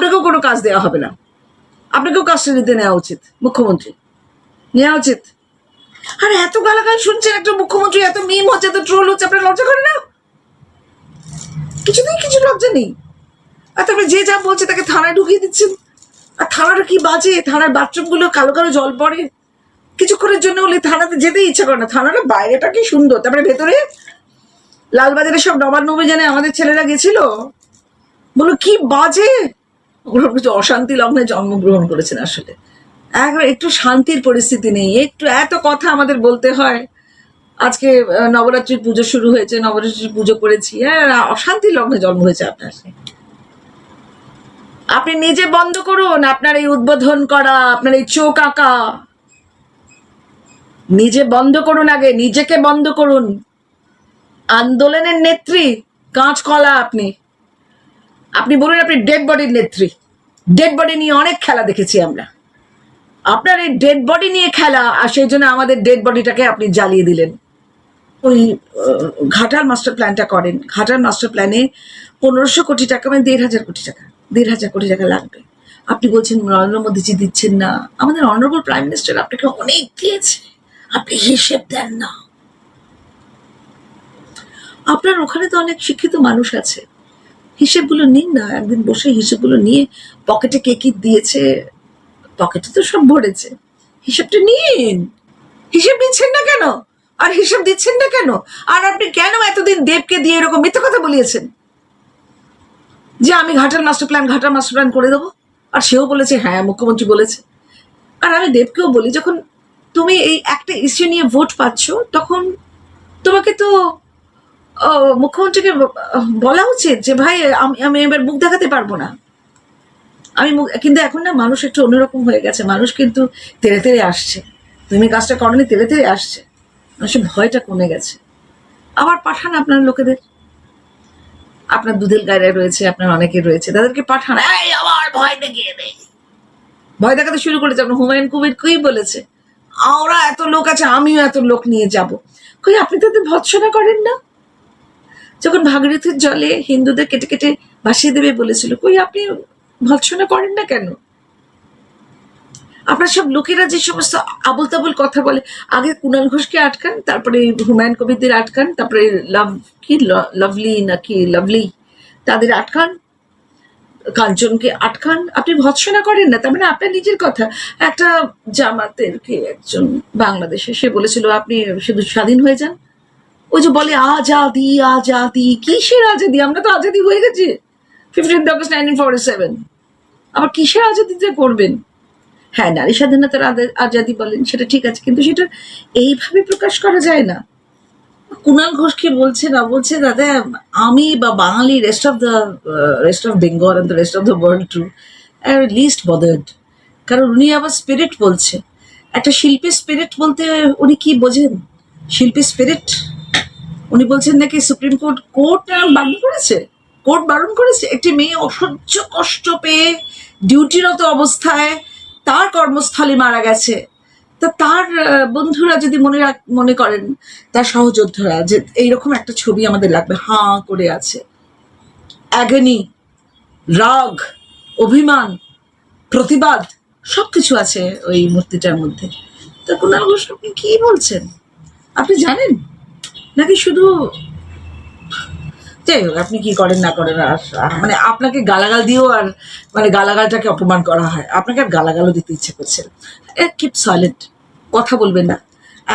আপনাকেও কোনো কাজ দেওয়া হবে না। আপনাকেও কাজটা নিতে নেওয়া উচিত, মুখ্যমন্ত্রী। নেওয়া উচিত। আর, এত গালাগাল শুনছেন একটা মুখ্যমন্ত্রী, এত মিম হচ্ছে, এত ট্রোল হচ্ছে, আপনার লজ্জা করে না? কিছুতেই কিছু লজ্জা নেই। আর তারপরে যে যা বলছে, তাকে থানায় ঢুকিয়ে দিচ্ছেন। আর থানাটা কি বাজে? থানার বাথরুমগুলো কালো কালো জল পড়ে। কিছুক্ষণের জন্য হলে থানাতে যেতেই ইচ্ছা করে না। থানাটা বাইরেটা কি সুন্দর। তারপরে ভেতরে লালবাজারে সব নবান্ন অভিযানে আমাদের ছেলেরা গেছিল। বলো, কি বাজে? ওগুলো কিছু অশান্তি লগ্নে জন্মগ্রহণ করেছেন আসলে। একবার একটু শান্তির পরিস্থিতি নেই, একটু এত কথা আমাদের বলতে হয়। আজকে নবরাত্রির পুজো শুরু হয়েছে, নবরাত্রির পুজো করেছি। হ্যাঁ অশান্তি লগ্নে জন্ম হয়েছে আপনার। আপনি নিজে বন্ধ করুন, আপনার এই উদ্বোধন করা, আপনার এই চোখ আঁকা। নিজে বন্ধ করুন আগে, নিজেকে বন্ধ করুন। আন্দোলনের নেত্রী, কাঁচকলা আপনি। আপনি বলুন, আপনি ডেড বডির নেত্রী। ডেড বডি নিয়ে অনেক খেলা দেখেছি আমরা। আপনার এই ডেড বডি নিয়ে খেলা, আর সেই জন্য আমাদের ডেড বডিটাকে আপনি জ্বালিয়ে দিলেন। ওই ঘাটাল মাস্টার প্ল্যানটা করেন। ঘাটাল মাস্টার প্ল্যানে পনেরোশো কোটি টাকা মানে দেড় হাজার কোটি টাকা, দেড় হাজার কোটি টাকা লাগবে। আপনি বলছেন, নরেন্দ্র মোদীজি দিচ্ছেন না। আমাদের অনারেবল প্রাইম মিনিস্টার আপনাকে অনেক দিয়েছে। আপনি হিসেব দেন না। আপনার ওখানে তো অনেক শিক্ষিত মানুষ আছে। হিসেবগুলো নিন না, একদিন বসে হিসেবগুলো নিয়ে পকেটে কে কি দিয়েছে, পকেটে তো সব ভরেছে। হিসেবটা নিন। হিসেব নিচ্ছেন না কেন? আর হিসেব দিচ্ছেন না কেন? আর আপনি কেন এতদিন দেবকে দিয়ে এরকম মিথ্যে কথা বলিয়েছেন? যে আমি Ghatal master plan Ghatal master plan করে দেবো। আর সেও বলেছে হ্যাঁ মুখ্যমন্ত্রী বলেছে। আর আমি দেবকেও বলি, যখন তুমি এই একটা ইস্যু নিয়ে ভোট পাচ্ছ, তখন তোমাকে তো মুখ্যমন্ত্রীকে বলা উচিত যে, ভাই, আমি আমি এবার মুখ দেখাতে পারব না। আমি কিন্তু এখন না মানুষ একটু অন্যরকম হয়ে গেছে। মানুষ কিন্তু তেড়ে তেড়ে আসছে। তুমি কাজটা করনি তেড়ে তেড়ে আসছে। মানুষের ভয়টা কমে গেছে। আবার পাঠান আপনার লোকেদের। আপনার দুধের গায়ে রয়েছে, আপনার অনেকে রয়েছে। তাদেরকে পাঠান। এই আবার ভয় দেখিয়ে নেই ভয় দেখাতে শুরু করেছে আপনার হুমায়ুন কবির কই বলেছে? আমরা এত লোক আছে, আমিও এত লোক নিয়ে যাব। কই, আপনি তাদের ভৎসনা করেন না? যখন ভাগীরথীর জলে হিন্দুদের কেটে কেটে ভাসিয়ে দেবে বলেছিল, কই আপনি ভৎসনা করেন না কেন? আপনার সব লোকেরা যে সমস্ত আবল তাবল কথা বলে, আগে কুণাল ঘোষকে আটকান, তারপরে হুমায়ুন কবিরদের আটকান, তারপরে লাভ, কি লাভলি নাকি লাভলি, তাদের আটকান, কাঞ্চনকে আটকান, আপনি ভৎসনা করেন না, তার মানে আপনার নিজের কথা। একটা জামাতের কি একজন বাংলাদেশে, সে বলেছিল, আপনি শুধু স্বাধীন হয়ে যান। ওই যে বলে আজাদি আজাদি, কিসের আজাদি? আমরা তো আজাদি হয়ে গেছি। Fifteen August nineteen forty seven আবার কিসের আজাদিতে করবেন? হ্যাঁ নারী স্বাধীনতার আজাদি বলেন, সেটা ঠিক আছে, কিন্তু সেটা এইভাবে প্রকাশ করা যায় না। কুণাল ঘোষকে বলছে না বলছে, দাদা, আমি বা বাঙালি rest of the rest of Bengal and the rest of the world too least bothered কারণ উনি আবার স্পিরিট বলছে। একটা শিল্পী স্পিরিট বলতে উনি কি বোঝেন? শিল্পী স্পিরিট উনি বলছেন নাকি সুপ্রিম কোর্ট কোর্ট বারণ করেছে? কোর্ট বারণ করেছে? একটি মেয়ে অসহ্য কষ্ট পেয়ে ডিউটিরত অবস্থায় তার কর্মস্থলে মারা গেছে। তা তার বন্ধুরা যদি মনে মনে করেন, তার সহযোদ্ধারা, যে এইরকম একটা ছবি আমাদের লাগবে, হাঁ করে আছে। অ্যাগনি রাগ, অভিমান, প্রতিবাদ সব কিছু আছে ওই মূর্তিটার মধ্যে। তা কুণাল ঘোষ, আপনি কি বলছেন? আপনি জানেন? নাকি শুধু যাই হোক, আপনি কি করেন না করেন, আর মানে আপনাকে গালাগাল দিয়েও আর মানে গালাগালটাকে অপমান করা হয়। আপনাকে আর গালাগালও দিতে ইচ্ছে করছে কিপ সাইলেন্ট কথা বলবেন না।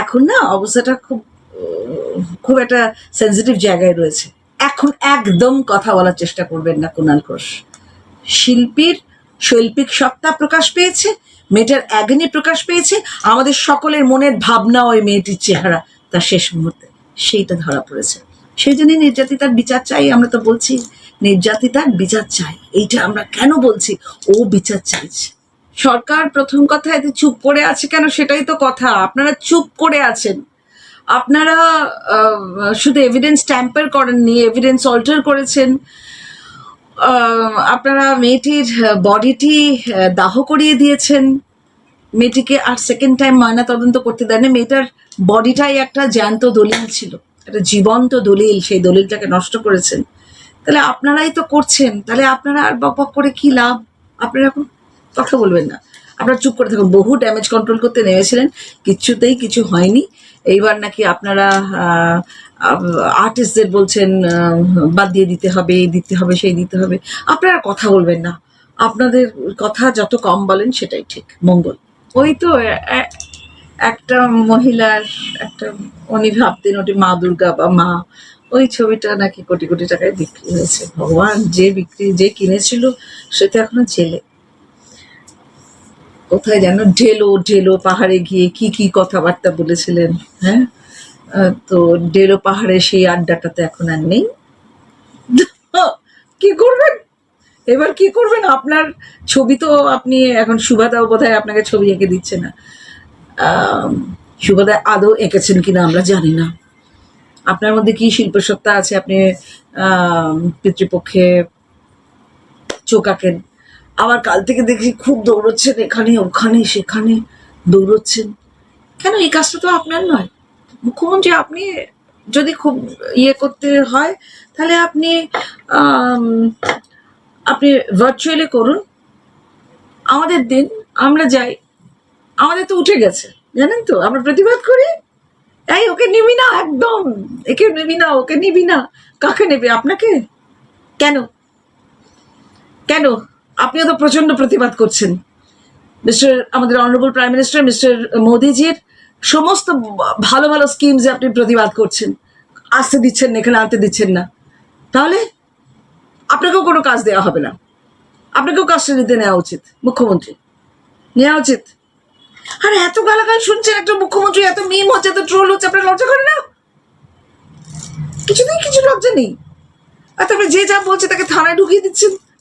এখন না অবস্থাটা খুব খুব একটা সেন্সিটিভ জায়গায় রয়েছে। এখন একদম কথা বলার চেষ্টা করবেন না কুণাল ঘোষ। শিল্পীর শৈল্পিক সত্তা প্রকাশ পেয়েছে, মেয়েটার অ্যাগনি প্রকাশ পেয়েছে। আমাদের সকলের মনের ভাবনা ওই মেয়েটির চেহারা। তার শেষ মুহূর্তে। সেইটা ধরা পড়েছে। সেই জন্যই নির্যাতিতার বিচার চাই, আমরা তো বলছি। নির্যাতিতার বিচার চাই। এইটা আমরা কেন বলছি? ও বিচার চাইছে। সরকার প্রথম কথা এতে চুপ করে আছে কেন সেটাই তো কথা। আপনারা চুপ করে আছেন। আপনারা শুধু এভিডেন্স ট্যাম্পার করেননি এভিডেন্স অল্টার করেছেন। আপনারা মেয়েটির বডিটি দাহ করিয়ে দিয়েছেন। মেয়েটিকে আর সেকেন্ড টাইম ময়না তদন্ত করতে দেননি মেয়েটার বডিটাই একটা জ্যান্ত দলিল ছিল। একটা জীবন্ত দলিল। সেই দলিলটাকে নষ্ট করেছেন। তাহলে আপনারাই তো করছেন। তাহলে আপনারা আর বক বক করে কি লাভ? আপনারা এখন কথা বলবেন না। আপনারা চুপ করে থাকুন। বহু ড্যামেজ কন্ট্রোল করতে নেমেছিলেন। কিচ্ছুতেই কিছু হয়নি। এইবার নাকি আপনারা আর্টিস্টদের বলছেন বাদ দিয়ে দিতে হবে, এই দিতে হবে, সেই দিতে হবে। আপনারা কথা বলবেন না। আপনাদের কথা যত কম বলেন সেটাই ঠিক। মঙ্গল। ওই তো একটা মহিলার একটা উনি ভাবতেন ওটি মা দুর্গা বা মা। ওই ছবিটা নাকি কোটি কোটি টাকায় বিক্রি হয়েছে। ভগবান যে বিক্রি, যে কিনেছিল, সে তো এখনও জেলে। কোথায় যেন ঢেলো ঢেলো পাহাড়ে গিয়ে কি কি কথাবার্তা বলেছিলেন হ্যাঁ? তো ঢেলো পাহাড়ে সেই আড্ডাটা তো এখন আর নেই। কি করবেন? এবার কি করবেন? আপনার ছবি তো আপনি এখন সুভাদাও বোধহয় আপনাকে ছবি এঁকে দিচ্ছে না। সুভাদা আদৌ এঁকেছেন কিনা আমরা জানি না। আপনার মধ্যে কি শিল্পসত্তা আছে? আপনি পিতৃপক্ষে চোখ আঁকেন। আবার কাল থেকে দেখি খুব দৌড়চ্ছেন এখানে, ওখানে, সেখানে দৌড়চ্ছেন। কেন? এই কাজটা তো আপনার নয়। মুখ্যমন্ত্রী, আপনি যদি খুব ইয়ে করতে হয়, তাহলে আপনি আপনি ভার্চুয়ালি করুন। আমাদের দিন, আমরা যাই। আমাদের তো উঠে গেছে, জানেন তো? আমরা প্রতিবাদ করি। এই, ওকে নিবি না, একদম। একে নিবি না, ওকে নিবি না। কাকে নেবে, আপনাকে? কেন? কেন? আপনিও তো প্রচণ্ড প্রতিবাদ করছেন। মিস্টার, আমাদের অনারেবল প্রাইম মিনিস্টার মিস্টার মোদিজির সমস্ত ভালো ভালো স্কিমসে আপনি প্রতিবাদ করছেন। আসতে দিচ্ছেন না, এখানে আনতে দিচ্ছেন না। তাহলে আপনাকেও কোনো কাজ দেওয়া হবে না। আপনাকেও কাজটা নিতে নেওয়া উচিত, মুখ্যমন্ত্রী। নেওয়া উচিত। আর, এত গালাগাল শুনছেন একটা মুখ্যমন্ত্রী, এত মিম হচ্ছে, এত ট্রোল হচ্ছে, আপনার লজ্জা করে না? কিছুতেই কিছু লজ্জা নেই। আর তারপরে যে যা বলছে তাকে থানায় ঢুকিয়ে দিচ্ছেন।